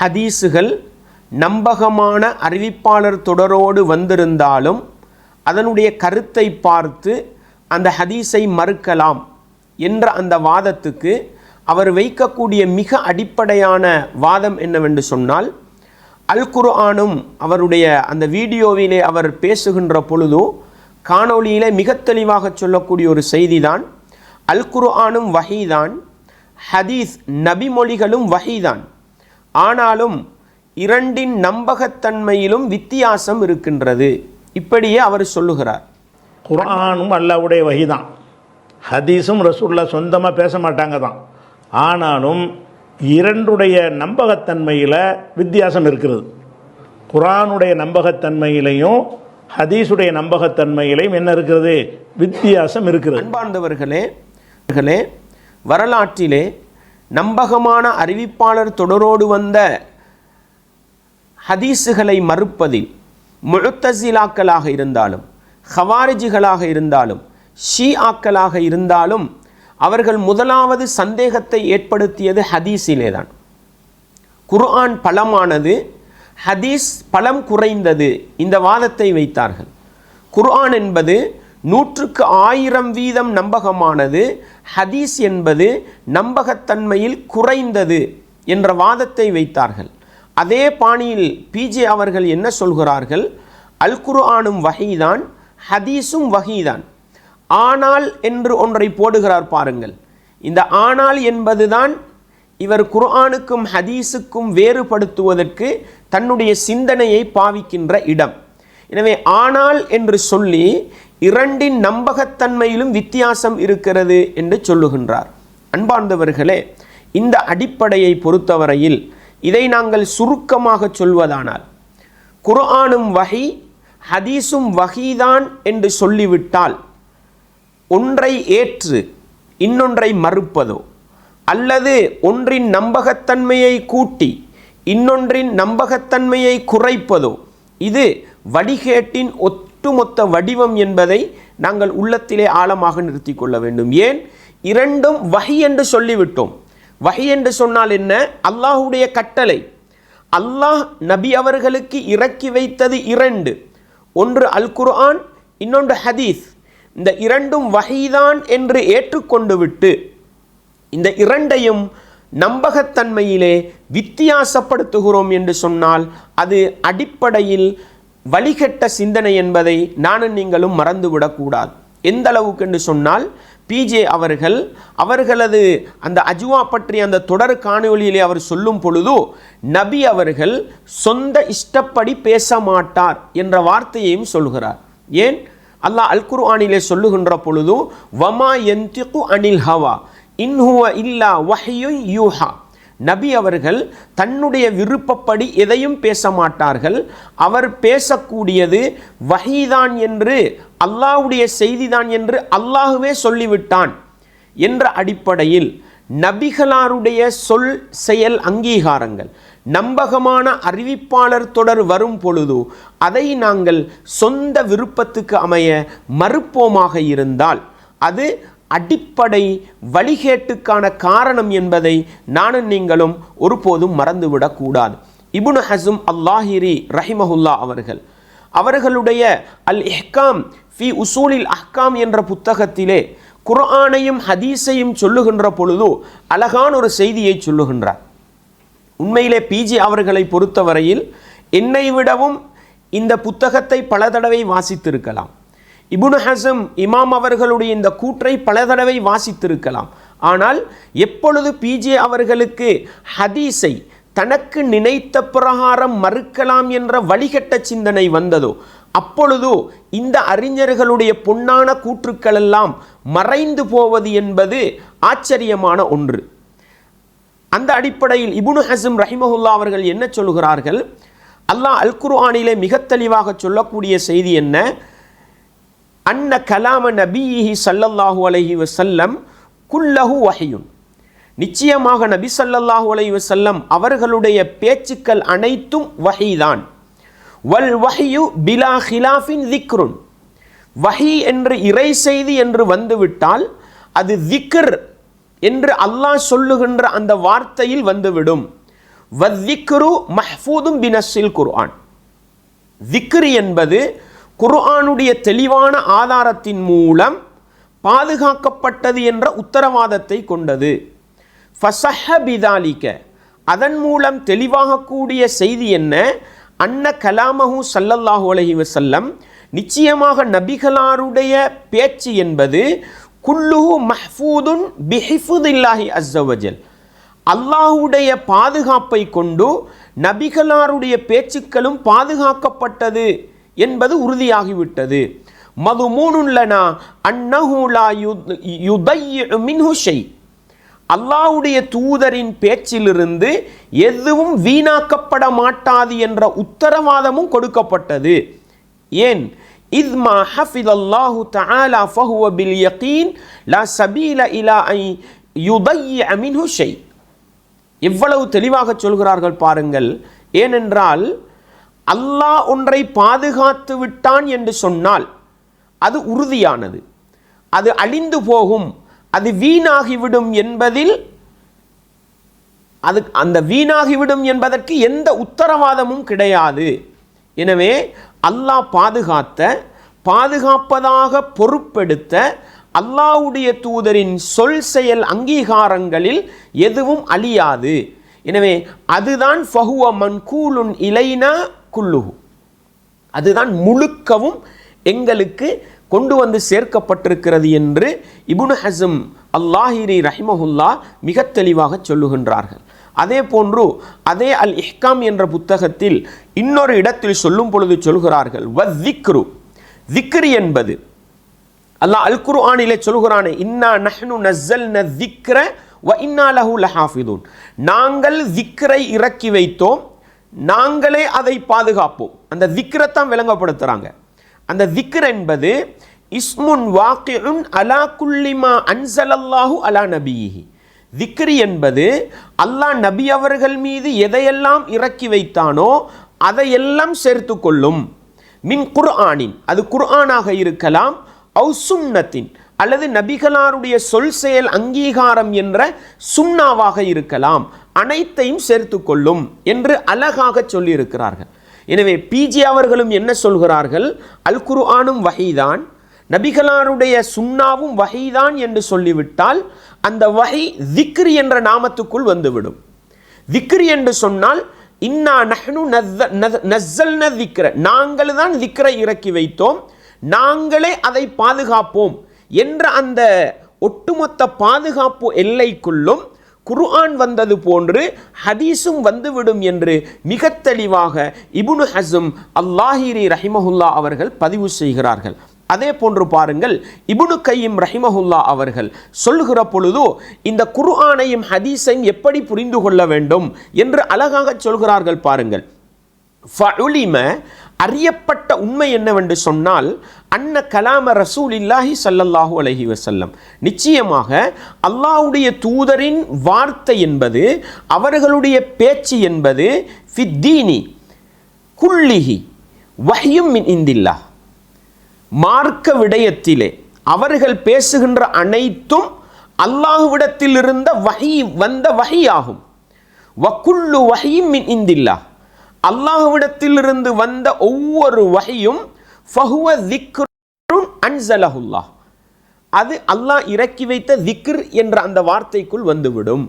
ஹதீஸுகள் நம்பகமான அறிவிப்பாளர் தொடரோடு வந்திருந்தாலும் அதனுடைய கருத்தை பார்த்து அந்த ஹதீஸை மறுக்கலாம் என்ற அந்த வாதத்துக்கு அவர் வைக்கக்கூடிய மிக அடிப்படையான வாதம் என்னவென்று சொன்னால் அல் குர்ஆனும் அவருடைய அந்த வீடியோவிலே அவர் பேசுகின்ற பொழுதோ காணொளியிலே மிக தெளிவாக சொல்லக்கூடிய ஒரு செய்திதான் அல் குர்ஆனும் வஹீதான் ஹதீஸ் நபிமொழிகளும் வஹீதான். ஆனாலும் இரண்டின் நம்பகத்தன்மையிலும் வித்தியாசம் இருக்கின்றது. இப்படியே அவர் சொல்லுகிறார். குர்ஆனும் அல்லாவுடைய வஹி தான் ஹதீஸும் ரசூல்லா சொந்தமாக பேச மாட்டாங்க தான் ஆனாலும் இரண்டுடைய நம்பகத்தன்மையில் வித்தியாசம் இருக்கிறது. குர்ஆனுடைய நம்பகத்தன்மையிலையும் ஹதீஸுடைய நம்பகத்தன்மையிலையும் என்ன இருக்கிறது? வித்தியாசம் இருக்கிறது. அன்பார்ந்தவர்களே வரலாற்றிலே நம்பகமான அறிவிப்பாளர் தொடரோடு வந்த ஹதீஸுகளை மறுப்பதில் முழுத்தசிலாக்களாக இருந்தாலும் ஹவாரிஜிகளாக இருந்தாலும் ஷீ ஆக்களாக இருந்தாலும் அவர்கள் முதலாவது சந்தேகத்தை ஏற்படுத்தியது ஹதீஸிலே தான் குர்ஆன் பலமானது ஹதீஸ் பலம் குறைந்தது இந்த வாதத்தை வைத்தார்கள். குர்ஆன் என்பது நூற்றுக்கு ஆயிரம் வீதம் நம்பகமானது. ஹதீஸ் என்பது நம்பகத்தன்மையில் குறைந்தது என்ற வாதத்தை வைத்தார்கள். அதே பாணியில் பிஜே அவர்கள் என்ன சொல்கிறார்கள்? அல் குர்ஆனும் வகைதான் ஹதீஸும் வகைதான் ஆனால் என்று ஒன்றை போடுகிறார் பாருங்கள். இந்த ஆனால் என்பதுதான் இவர் குர்ஆனுக்கும் ஹதீஸுக்கும் வேறுபடுத்துவதற்கு தன்னுடைய சிந்தனையை பாவிக்கின்ற இடம். எனவே ஆனால் என்று சொல்லி இரண்டின் நம்பகத்தன்மையிலும் வித்தியாசம் இருக்கிறது என்று சொல்லுகின்றார். அன்பார்ந்தவர்களே இந்த அடிப்படையை பொறுத்தவரையில் இதை நாங்கள் சுருக்கமாக சொல்வதானால் குர்ஆனும் வகை ஹதீஸும் வகைதான் என்று சொல்லிவிட்டால் ஒன்றை ஏற்று இன்னொன்றை மறுப்பதோ அல்லது ஒன்றின் நம்பகத்தன்மையை கூட்டி இன்னொன்றின் நம்பகத்தன்மையை குறைப்பதோ இது வடிகேட்டின் ஒட்டுமொத்த வடிவம் என்பதை நாங்கள் உள்ளத்திலே ஆழமாக நிறுத்தி கொள்ள வேண்டும். ஏன்? இரண்டும் வகை என்று சொல்லிவிட்டோம். வகை என்று சொன்னால் என்ன? அல்லாஹுடைய கட்டளை. அல்லாஹ் நபி அவர்களுக்கு இறக்கி வைத்தது இரண்டு. ஒன்று அல் குர்ஆன் இன்னொன்று ஹதீஸ். இந்த இரண்டும் வகைதான் என்று ஏற்றுக்கொண்டு விட்டு இந்த இரண்டையும் நம்பகத்தன்மையிலே வித்தியாசப்படுத்துகிறோம் என்று சொன்னால் அது அடிப்படையில் வழிகட்ட சிந்தனை என்பதை நானும் நீங்களும் மறந்துவிடக்கூடாது. எந்த அளவுக்கு என்று சொன்னால் பிஜே அவர்கள் அவர்களது அந்த அஜுவா பற்றி அந்த தொடர் காணொலியிலே அவர் சொல்லும் பொழுது நபி அவர்கள் சொந்த இஷ்டப்படி பேச மாட்டார் என்ற வார்த்தையையும் சொல்கிறார். ஏன்? அல்லாஹ் அல் குர்ஆனிலே சொல்லுகின்ற பொழுது வமா யந்திகு அனில் ஹவா இன்ஹுவ இல்லா வஹியு யூஹா. நபி அவர்கள் தன்னுடைய விருப்பப்படி எதையும் பேச மாட்டார்கள் அவர் பேசக்கூடியது வகைதான் என்று அல்லாஹ்வுடைய செய்திதான் என்று அல்லாஹுவே சொல்லிவிட்டான் என்ற அடிப்படையில் நபிகளாருடைய சொல் செயல் அங்கீகாரங்கள் நம்பகமான அறிவிப்பாளர் தொடர் வரும் பொழுது அதை நாங்கள் சொந்த விருப்பத்துக்கு அமைய மறுப்போமாக இருந்தால் அது அடிப்படை வழிகேட்டுக்கான காரணம் என்பதை நானும் நீங்களும் ஒருபோதும் மறந்துவிடக்கூடாது இபுன் ஹசும் அல்லாஹிரி ரஹிமஹுல்லா அவர்கள் அவர்களுடைய அல் இஹ்காம் ஃபி உசூலில் அஹ்காம் என்ற புத்தகத்திலே குர்ஆனையும் ஹதீஸையும் சொல்லுகின்ற பொழுது அழகான ஒரு செய்தியை சொல்லுகின்றார். உண்மையிலே பிஜி அவர்களை பொறுத்தவரையில் என்னை விடவும் இந்த புத்தகத்தை பல தடவை வாசித்திருக்கலாம். இபுனு ஹசம் இமாம் அவர்களுடைய இந்த கூற்றை பல தடவை வாசித்திருக்கலாம். ஆனால் எப்பொழுது பிஜே அவர்களுக்கு ஹதீஸை தனக்கு நினைத்த பிரகாரம் மறுக்கலாம் என்ற வழிகட்ட சிந்தனை வந்ததோ அப்பொழுது இந்த அறிஞர்களுடைய பொன்னான கூற்றுக்களெல்லாம் மறைந்து போவது என்பது ஆச்சரியமான ஒன்று. அந்த அடிப்படையில் இபுனு ஹசம் ரஹிமஹுல்லா அவர்கள் என்ன சொல்கிறார்கள்? அல்லாஹ் அல் குர்ஆனிலே மிக தெளிவாக சொல்லக்கூடிய செய்தி என்ன? அன்ன கலாம நபிஹி சல்லல்லாஹூ அலஹி வசல்லம் குல்லஹு வஹியுன். நிச்சயமாக நபி சல்லல்லாஹு அலைஹி வசல்லம் அவர்களுடைய பேச்சுக்கள் அனைத்தும் வஹிதான். வல் வஹியு பிலா ஹிலாஃபின் திக்ருன். வஹி என்று இறை செய்தி என்று வந்துவிட்டால் அது திக்ர் என்று அல்லாஹ் சொல்லுகின்ற அந்த வார்த்தையில் வந்துவிடும். வத்திக்ரு மஹ்பூதும் பினஸில் குர்ஆன். திக்ரு என்பது குர்ஆனுடைய தெளிவான ஆதாரத்தின் மூலம் பாதுகாக்கப்பட்டது என்ற உத்தரவாதத்தை கொண்டது. ஃபசஹ பிதாலிக்க அதன் மூலம் தெளிவாகக்கூடிய செய்தி என்ன? அன்ன கலாமஹு சல்லல்லாஹு அலஹி வசல்லம் நிச்சயமாக நபிகளாருடைய பேச்சு என்பது குல்லுஹு மஹ்பூதுன் பிஹிஃபுதில்லாஹி அஸ்ஸவஜல் அல்லாஹுடைய பாதுகாப்பை கொண்டு நபிகளாருடைய பேச்சுக்களும் பாதுகாக்கப்பட்டது. என்பது உறுதியாகிவிட்டது. மதுமூனுல்லனா அன்னஹுலா யுதையு மின்ஹு ஷை. தூதரின் பேச்சிலிருந்து எதுவும் வீணாக்கப்பட மாட்டாது என்ற உத்தரவாதமும் கொடுக்கப்பட்டது. ஏன்? இத் ஹஃபித் அல்லாஹு தஆலா ஃபஹுவ பில் யகீன் லா சபீல இலா ஐ யுதைய மின்ஹு ஷை. எவ்வளவு தெளிவாக சொல்கிறார்கள் பாருங்கள். ஏனென்றால் அல்லாஹ் ஒன்றை பாதுகாத்து விட்டான் என்று சொன்னால் அது உறுதியானது. அது அழிந்து போகும். அது வீணாகிவிடும் என்பதில் அது அந்த வீணாகிவிடும் என்பதற்கு எந்த உத்தரவாதமும் கிடையாது. எனவே அல்லாஹ் பாதுகாத்த பாதுகாப்பதாக பொறுப்பெடுத்த அல்லாஹ்வுடைய தூதரின் சொல் செயல் அங்கீகாரங்களில் எதுவும் அழியாது. எனவே அதுதான் ஃபஹுவ மன்கூலுன் இலைனா குல்லுஹு. அதுதான் முழுக்கவும் எங்களுக்கு கொண்டு வந்து சேர்க்கப்பட்டிருக்கிறது என்று இபுனு ஹசம் அல்லாஹிரி ரஹிமஹுல்லா மிக தெளிவாக சொல்லுகின்றார்கள். அதே போன்று அதே அல் இஹ்காம் என்ற புத்தகத்தில் இன்னொரு இடத்தில் சொல்லும் பொழுது சொல்கிறார்கள் வ திக்ரு திக்ரு என்பது. அல்லாஹ் அல் குர்ஆனிலே சொல்கிறானே இன்னா நஹ்னு ந திக்ர வ இன்னா லஹு லஹாஃபிதூன். நாங்கள் திக்ரை இறக்கி வைத்தோம் நாங்களே அதை பாதுகாப்போம். அந்த திக்ரத்தான் விளங்கப்படுத்துகிறாங்க அந்த திக்ர் என்பது இஸ்முன் வாக்கியுன் அலா குல்லிமா அன்சலல்லாஹு அலா நபியிஹி திக்ரி என்பது அல்லாஹ் நபி அவர்கள் மீது எதையெல்லாம் இறக்கி வைத்தானோ அதையெல்லாம் சேர்த்து கொள்ளும். மின் குர்ஆனின் அது குர்ஆனாக இருக்கலாம் அவு சுன்னத்தின் அல்லது நபிகளாருடைய சொல் செயல் அங்கீகாரம் என்ற சுண்ணாவாக இருக்கலாம். அனைத்தையும் சேர்த்து கொள்ளும் என்று அழகாக சொல்லியிருக்கிறார்கள். எனவே பிஜி அவர்களும் என்ன சொல்கிறார்கள்? அல் குர்ஆனும் வகைதான் நபிகளாருடைய சுண்ணாவும் வகைதான் என்று சொல்லிவிட்டால் அந்த வகை திக்ரி என்ற நாமத்துக்குள் வந்துவிடும். திக்ரி என்று சொன்னால் இன்னா நஹ்னு நஸ்ஸல்ன திக்ர. நாங்கள் தான் திக்ரை இறக்கி வைத்தோம். நாங்களே அதை பாதுகாப்போம். என்ற அந்த ஒட்டுமொத்த பாதுகாப்பு எல்லைக்குள்ளும் குர்ஆன் வந்தது போன்று ஹதீஸும் வந்துவிடும் என்று மிக தெளிவாக இபுனு ஹசும் அல்லாஹிரி ரஹிமஹுல்லா அவர்கள் பதிவு செய்கிறார்கள். அதே போன்று பாருங்கள் இபுனு கையும் ரஹிமஹுல்லா அவர்கள் சொல்லுகிற பொழுது இந்த குர்ஆனையும் ஹதீஸையும் எப்படி புரிந்து கொள்ள வேண்டும் என்று அழகாக சொல்கிறார்கள் பாருங்கள். ஃபஉலிம அறியப்பட்ட உண்மை என்னவென்று சொன்னால் அன்ன கலாம ரசூல் இல்லாஹி சல்லல்லாஹு அலஹி வசல்லம் நிச்சயமாக அல்லாஹுடைய தூதரின் வார்த்தை என்பது அவர்களுடைய பேச்சு என்பது ஃபித்தீனி குள்ளிஹி வஹியும் மின் இந்தில்லா. மார்க்க விடயத்திலே அவர்கள் பேசுகின்ற அனைத்தும் அல்லாஹுவிடத்தில் இருந்த வகி வந்த வகையாகும் வக்குள்ளு வகையும் மின் இந்தில்லா. அல்லாஹுவிடத்திலிருந்து வந்த ஒவ்வொரு வகையும் ஃபஹுவ திக்ருன் அன்சலஹுல்லா அது அல்லாஹ் இறக்கி வைத்த திக்ர் என்ற அந்த வார்த்தைக்குள் வந்துவிடும்.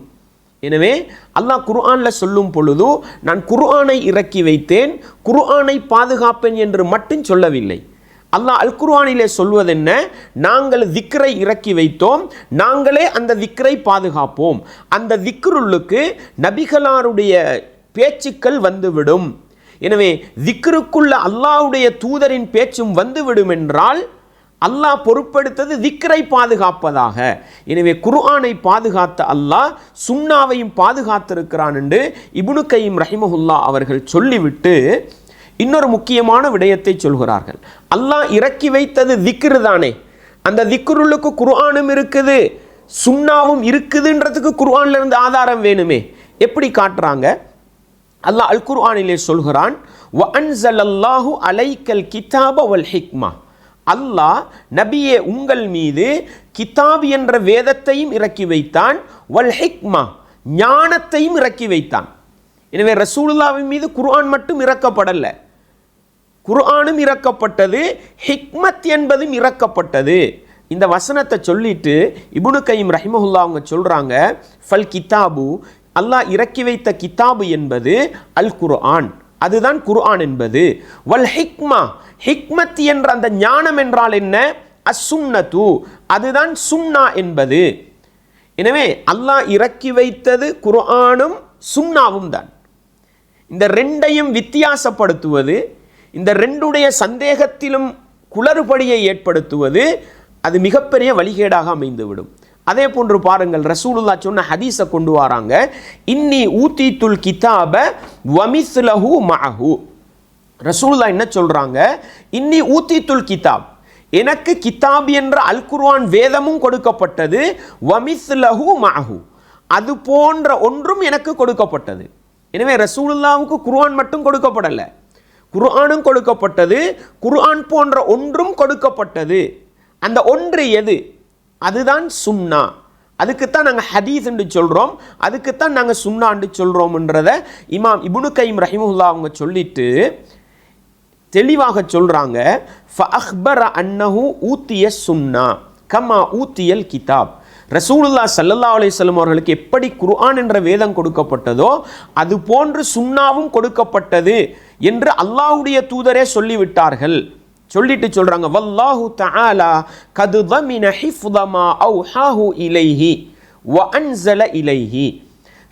எனவே அல்லாஹ் குர்ஆனில் சொல்லும் பொழுது நான் குர்ஆனை இறக்கி வைத்தேன் குர்ஆனை பாதுகாப்பேன் என்று மட்டும் சொல்லவில்லை. அல்லாஹ் அல் குர்ஆனிலே சொல்வதென்ன? நாங்கள் திக்ரை இறக்கி வைத்தோம் நாங்களே அந்த திக்ரை பாதுகாப்போம். அந்த திக்ருள்ளுக்கு நபிகளாருடைய பேச்சுக்கள் வந்துவிடும். எனவே திக்ருக்குள்ள அல்லாஹ்வுடைய தூதரின் பேச்சும் வந்துவிடும் என்றால் அல்லாஹ் பொருட்படுத்தது திக்ரை பாதுகாப்பதாக. எனவே குர்ஆனை பாதுகாத்த அல்லாஹ் சுன்னாவையும் பாதுகாத்திருக்கிறான் என்று இபுனு கையும் ரஹிமஹுல்லா அவர்கள் சொல்லிவிட்டு இன்னொரு முக்கியமான விடயத்தை சொல்கிறார்கள். அல்லாஹ் இறக்கி வைத்தது திக்ரு தானே. அந்த திக்ருளுக்கு குர்ஆனும் இருக்குது சுன்னாவும் இருக்குதுன்றதுக்கு குர்ஆன்லேருந்து ஆதாரம் வேணுமே. எப்படி காட்டுறாங்க? அல்லாஹ் அல் குர்ஆனிலே சொல்கிறான் வ அன்சலல்லாஹு அலைக்கல் கிதாப வல் ஹிக்மா. அல்லாஹ் நபியே உங்கள் மீது கிதாப் என்ற வேதத்தையும் இறக்கி வைத்தான் வல் ஹிக்மா ஞானத்தையும் இறக்கி வைத்தான். எனவே ரசூலுல்லாவின் மீது குர்ஆன் மட்டும் இறக்கப்படல. குர்ஆனும் இறக்கப்பட்டது ஹிக்மத் என்பதும் இறக்கப்பட்டது. இந்த வசனத்தை சொல்லிட்டு இபுனு கைம் ரஹிமஹுல்லா அவங்க சொல்றாங்க ஃபல் கிதாபு அல்லாஹ் இறக்கி வைத்த கிதாபு என்பது அல் குர்ஆன் அதுதான் குர்ஆன் என்பது. வல் ஹிக்மா ஹிக்மத் என்ற அந்த ஞானம் என்றால் என்ன? அசுன்னத்து அதுதான் சுன்னா என்பது. எனவே அல்லாஹ் இறக்கி வைத்தது குர்ஆனும் சுன்னாவும் தான். இந்த ரெண்டையும் வித்தியாசப்படுத்துவது இந்த ரெண்டுடைய சந்தேகத்திலும் குளறுபடியை ஏற்படுத்துவது அது மிகப்பெரிய வழிகேடாக அமைந்துவிடும். அதே போன்று பாருங்கள் ரசூலுல்லா சொன்ன ஹதீஸை கொண்டு வராங்க. இன்னி ஊத்தி துல் கிதாப வமிஸ்லஹு மஹு ரசூலுல்லா என்ன சொல்கிறாங்க இன்னி ஊத்தி துல் கிதாப். எனக்கு கிதாப் என்ற அல் குர்வான் வேதமும் கொடுக்கப்பட்டது. வமிஸ்லஹு மஹு அது போன்ற ஒன்றும் எனக்கு கொடுக்கப்பட்டது. எனவே ரசூலுல்லாவுக்கு குர்ஆன் மட்டும் கொடுக்கப்படலை. குர்ஆனும் கொடுக்கப்பட்டது. குர்ஆன் போன்ற ஒன்றும் கொடுக்கப்பட்டது. அந்த ஒன்று எது? அதுதான் சுன்னா. அதுக்குத்தான் நாங்கள் ஹதீஸ் என்று சொல்கிறோம் அதுக்குத்தான் நாங்கள் சுண்ணாண்டு சொல்கிறோம்ன்றத இமாம் இபுனு கைம் ரஹிமுல்லா அவங்க சொல்லிட்டு தெளிவாக சொல்கிறாங்க ஃபஅஹ்பர அன்னஹு ஊத்திய சுன்னா. கமா ஊத்தியல் கிதாப். ரசூலுல்லா சல்லல்லா அலைஹி அவர்களுக்கு எப்படி குர்ஆன் என்ற வேதம் கொடுக்கப்பட்டதோ அது போன்று சுன்னாவும் கொடுக்கப்பட்டது என்று அல்லாஹுடைய தூதரே சொல்லிவிட்டார்கள். சொல்லிட்டு சொல்றாங்க வல்லாஹு தஆலா கது தமின ஹிஃப்தமா அவுஹாஹு இலைஹி வ அன்சல இலைஹி.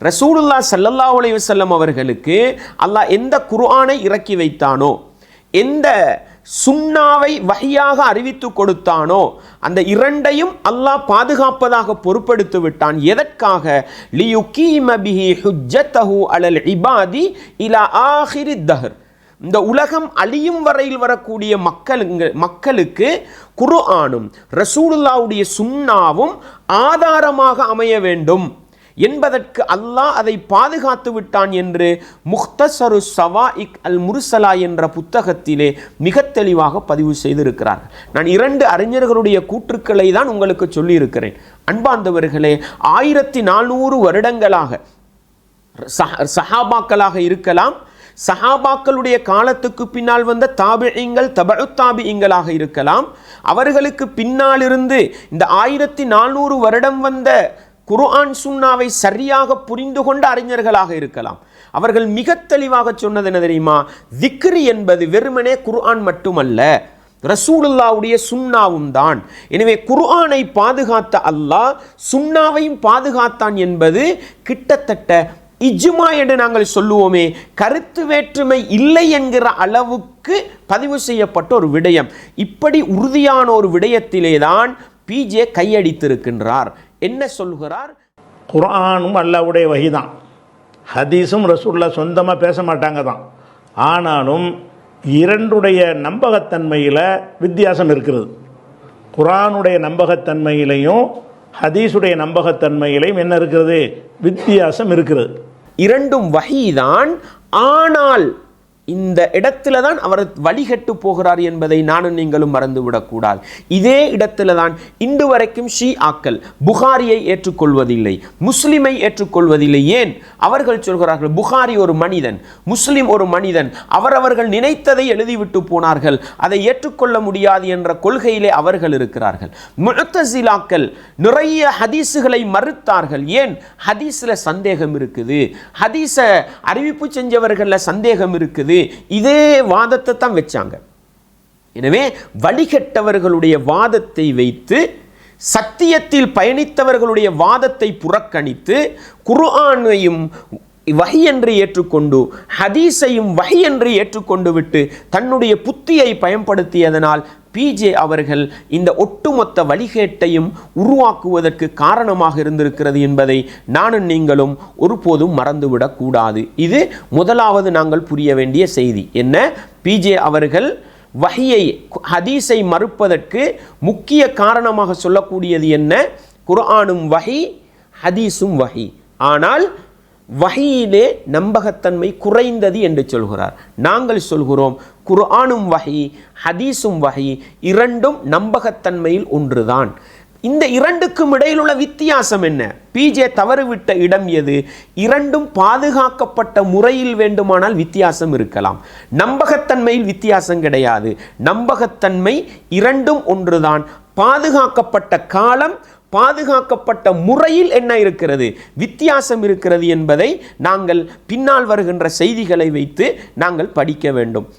ரசூலுல்லா ஸல்லல்லாஹு அலைஹி வஸல்லம் அவர்களுக்கு அல்லாஹ் எந்த குர்ஆனை இறக்கி வைத்தானோ எந்த சுன்னாவை வகையாக அறிவித்து கொடுத்தானோ அந்த இரண்டையும் அல்லாஹ் பாதுகாப்பதாக பொறுப்படுத்தி விட்டான். எதற்காக? லியுகீமபிஹி ஹுஜ்ஜத்தஹு அலல் இபாதி இலா ஆஹிரி தஹர். இந்த உலகம் அழியும் வரையில் வரக்கூடிய மக்களுங்க மக்களுக்கு குரு ஆணும் ரசூலுல்லாவுடைய சுண்ணாவும் ஆதாரமாக அமைய வேண்டும். என்பதற்கு அல்லாஹ் அதை பாதுகாத்து விட்டான் என்று முக்தசரு சவாஇக் அல் முருசலா என்ற புத்தகத்திலே மிக தெளிவாக பதிவு செய்திருக்கிறார் நான் இரண்டு அறிஞர்களுடைய கூற்றுக்களை தான் உங்களுக்கு சொல்லியிருக்கிறேன். அன்பார்ந்தவர்களே ஆயிரத்தி நானூறு வருடங்களாக சஹ- சஹாபாக்களாக இருக்கலாம் சஹாபாக்களுடைய காலத்துக்கு பின்னால் வந்த தாபியங்கள் தபு இருக்கலாம். அவர்களுக்கு பின்னாலிருந்து இந்த ஆயிரத்தி நானூறு வருடம் வந்த குர்ஆன் சுன்னாவை சரியாக புரிந்து கொண்ட அறிஞர்களாக இருக்கலாம். அவர்கள் மிக தெளிவாக சொன்னது என்ன தெரியுமா? திக்ரி என்பது வெறுமனே குர்ஆன் மட்டுமல்ல ரசூலுல்லாவுடைய சுன்னாவும் தான். எனவே குர்ஆனை பாதுகாத்த அல்லாஹ் சுன்னாவையும் பாதுகாத்தான் என்பது கிட்டத்தட்ட இஜ்மா என்று நாங்கள் சொல்லுவோமே கருத்து வேற்றுமை இல்லை என்கிற அளவுக்கு பதிவு செய்யப்பட்ட ஒரு விடயம். இப்படி உறுதியான ஒரு விடயத்திலே தான் பிஜே கையடித்திருக்கின்றார். என்ன சொல்கிறார்? குரானும் அல்லாவுடைய வகி தான் ஹதீஸும் ரசூல்லா சொந்தமாக பேச மாட்டாங்க தான் ஆனாலும் இரண்டுடைய நம்பகத்தன்மையில் வித்தியாசம் இருக்கிறது. குரானுடைய நம்பகத்தன்மையிலையும் ஹதீஸுடைய நம்பகத்தன்மையிலையும் என்ன இருக்கிறது? வித்தியாசம் இருக்கிறது. இரண்டும் வகைதான் ஆனால் இந்த இடத்துல தான் அவர் வழிகட்டு போகிறார் என்பதை நானும் நீங்களும் மறந்துவிடக்கூடாது. இதே இடத்துல தான் இன்று வரைக்கும் ஷீ ஆக்கள் புகாரியை ஏற்றுக்கொள்வதில்லை முஸ்லிமை ஏற்றுக்கொள்வதில்லை. ஏன்? அவர்கள் சொல்கிறார்கள் புகாரி ஒரு மனிதன் முஸ்லிம் ஒரு மனிதன் அவரவர்கள் நினைத்ததை எழுதிவிட்டு போனார்கள் அதை ஏற்றுக்கொள்ள முடியாது என்ற கொள்கையிலே அவர்கள் இருக்கிறார்கள். முழத்தசிலாக்கள் நிறைய ஹதீஸுகளை மறுத்தார்கள். ஏன்? ஹதீஸில் சந்தேகம் இருக்குது. ஹதீஸை அறிவிப்பு செஞ்சவர்களில் சந்தேகம் இருக்குது. இதே வாதத்தை தான் வச்சாங்க. எனவே வழிகட்டவர்களுடைய வாதத்தை வைத்து சத்தியத்தில் பயணித்தவர்களுடைய வாதத்தை புறக்கணித்து குர்ஆனையும் வஹி என்று ஏற்றுக்கொண்டு ஹதீஸையும் வஹி என்று ஏற்றுக்கொண்டு விட்டு தன்னுடைய புத்தியை பயன்படுத்தியதனால் பிஜே அவர்கள் இந்த ஒட்டுமொத்த வழிகேட்டையும் உருவாக்குவதற்கு காரணமாக இருந்திருக்கிறது என்பதை நானும் நீங்களும் ஒருபோதும் மறந்துவிடக்கூடாது இது முதலாவது நாங்கள் புரிய வேண்டிய செய்தி. என்ன? பிஜே அவர்கள் வகையை ஹதீஸை மறுப்பதற்கு முக்கிய காரணமாக சொல்லக்கூடியது என்ன? குர்ஆனும் வகை ஹதீஸும் வகை ஆனால் வகையிலே நம்பகத்தன்மை குறைந்தது என்று சொல்கிறார். நாங்கள் சொல்கிறோம் குர்ஆனும் வகை ஹதீஸும் வகை இரண்டும் நம்பகத்தன்மையில் ஒன்றுதான். இந்த இரண்டுக்கும் இடையில் உள்ள வித்தியாசம் என்ன? பிஜே தவறுவிட்ட இடம் எது? இரண்டும் பாதுகாக்கப்பட்ட முறையில் வேண்டுமானால் வித்தியாசம் இருக்கலாம். நம்பகத்தன்மையில் வித்தியாசம் கிடையாது. நம்பகத்தன்மை இரண்டும் ஒன்றுதான். பாதுகாக்கப்பட்ட காலம் பாதுகாக்கப்பட்ட முறையில் என்ன இருக்கிறது? வித்தியாசம் இருக்கிறது என்பதை நாங்கள் பின்னால் வருகின்ற செய்திகளை வைத்து நாங்கள் படிக்க வேண்டும்.